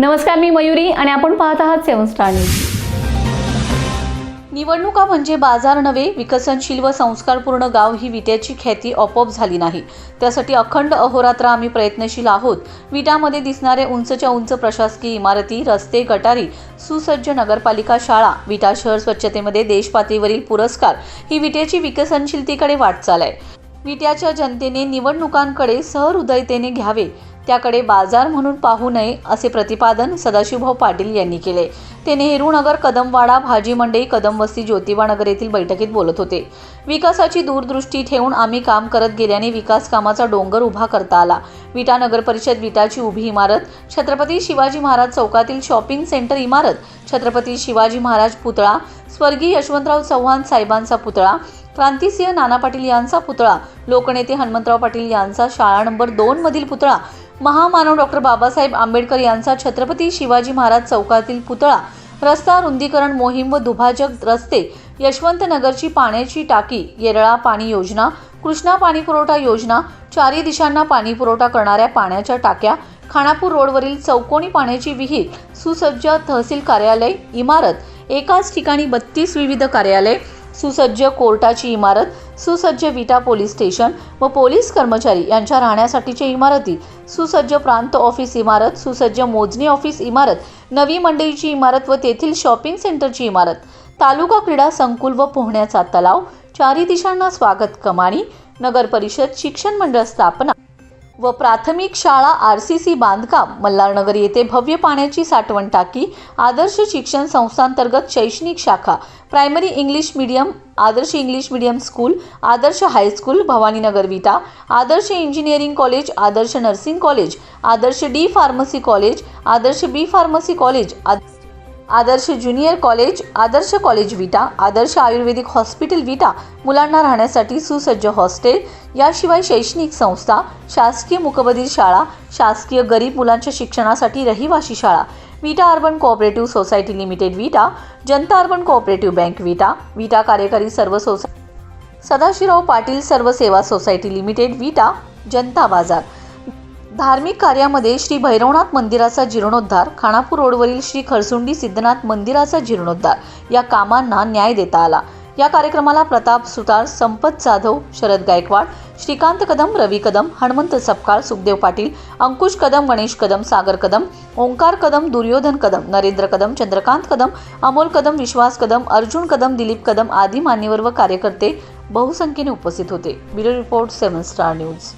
नमस्कार मी मयुरी आणि आपण पाहत आहात सेवन स्टार न्यूज. निवडणुका म्हणजे बाजार नव्हे विकसनशील व संस्कारपूर्ण गाव ही विट्याची ख्याती आपोआप झाली नाही. त्यासाठी अखंड अहोरात्र आम्ही प्रयत्नशील आहोत. विटामध्ये दिसणारे उंचच्या उंच प्रशासकीय इमारती रस्ते गटारी सुसज्ज नगरपालिका शाळा विटा शहर स्वच्छतेमध्ये देशपातळीवरील पुरस्कार ही विट्याची विकसनशीलतेकडे वाटचाल आहे. विट्याच्या जनतेने निवडणुकांकडे सहृदयतेने घ्यावे त्याकडे बाजार म्हणून पाहू नये असे प्रतिपादन सदाशिवभाऊ पाटील यांनी केले. ते नेहरू नगर कदमवाडा भाजी मंडई कदमवस्ती ज्योतिबा नगर येथील बैठकीत बोलत होते. विकासाची दूरदृष्टी ठेवून आम्ही काम करत गेल्याने विकास कामाचा डोंगर उभा करता आला. विटा नगर परिषद विटाची उभी इमारत छत्रपती शिवाजी महाराज चौकातील शॉपिंग सेंटर इमारत छत्रपती शिवाजी महाराज पुतळा स्वर्गीय यशवंतराव चव्हाण साहेबांचा पुतळा क्रांतिसिंह नाना पाटील यांचा पुतळा लोकनेते हनुमंतराव पाटील यांचा शाळा नंबर दोन मधील पुतळा महामानव डॉक्टर बाबासाहेब आंबेडकर यांचा छत्रपती शिवाजी महाराज चौकातील पुतळा रस्ता रुंदीकरण मोहीम व दुभाजक रस्ते यशवंत नगरची पाण्याची टाकी येरळा पाणी योजना कृष्णा पाणी पुरवठा योजना चारी दिशांना पाणी पुरवठा करणाऱ्या पाण्याच्या टाक्या खानापूर रोडवरील चौकोनी पाण्याची विहीर सुसज्ज तहसील कार्यालय इमारत एकाच ठिकाणी बत्तीस विविध कार्यालय सुसज्ज कोर्टाची इमारत सुसज्ज विटा पोलीस स्टेशन व पोलीस कर्मचारी यांच्या राहण्यासाठीच्या इमारती सुसज्ज प्रांत ऑफिस इमारत सुसज्ज मोजणी ऑफिस इमारत नवी मंडईची इमारत व तेथील शॉपिंग सेंटरची इमारत तालुका क्रीडा संकुल व पोहण्याचा तलाव चारी दिशांना स्वागत कमाणी नगर परिषद शिक्षण मंडळ स्थापना व प्राथमिक शाळा आर सी सी बांधकाम मल्हारनगर येथे भव्य पाण्याची साठवण टाकी आदर्श शिक्षण संस्थांतर्गत शैक्षणिक शाखा primary English medium Adarsh English medium school Adarsh high school Bhavaninagar Vita Adarsh engineering college Adarsh nursing college Adarsh D pharmacy college Adarsh B pharmacy college आद- Adarsh junior college Adarsh college Vita Adarsh ayurvedic hospital Vita मुलांना राहण्यासाठी सुसज्ज hostel याशिवाय शैक्षणिक संस्था शासकीय मुकबधीर शाळा शासकीय गरीब मुलांच्या शिक्षणासाठी रहिवासी शाळा Vita urban cooperative society limited Vita Janata urban cooperative bank Vita Vita कार्यकारी सर्व सोसाय सदाशिवराव पाटील सर्व सेवा सोसायटी लिमिटेड विटा जनता बाजार. धार्मिक कार्यामध्ये श्री भैरवनाथ मंदिराचा जीर्णोद्धार खानापूर रोडवरील श्री खरसुंडी सिद्धनाथ मंदिराचा जीर्णोद्धार या कामांना न्याय देता आला. या कार्यक्रमाला प्रताप सुतार संपत जाधव शरद गायकवाड श्रीकांत कदम रवी कदम हनुमंत सपकाळ सुखदेव पाटील अंकुश कदम गणेश कदम सागर कदम ओंकार कदम दुर्योधन कदम नरेंद्र कदम चंद्रकांत कदम अमोल कदम विश्वास कदम अर्जुन कदम दिलीप कदम आदी मान्यवर व कार्यकर्ते बहुसंख्येने उपस्थित होते. Bureau report seven star news.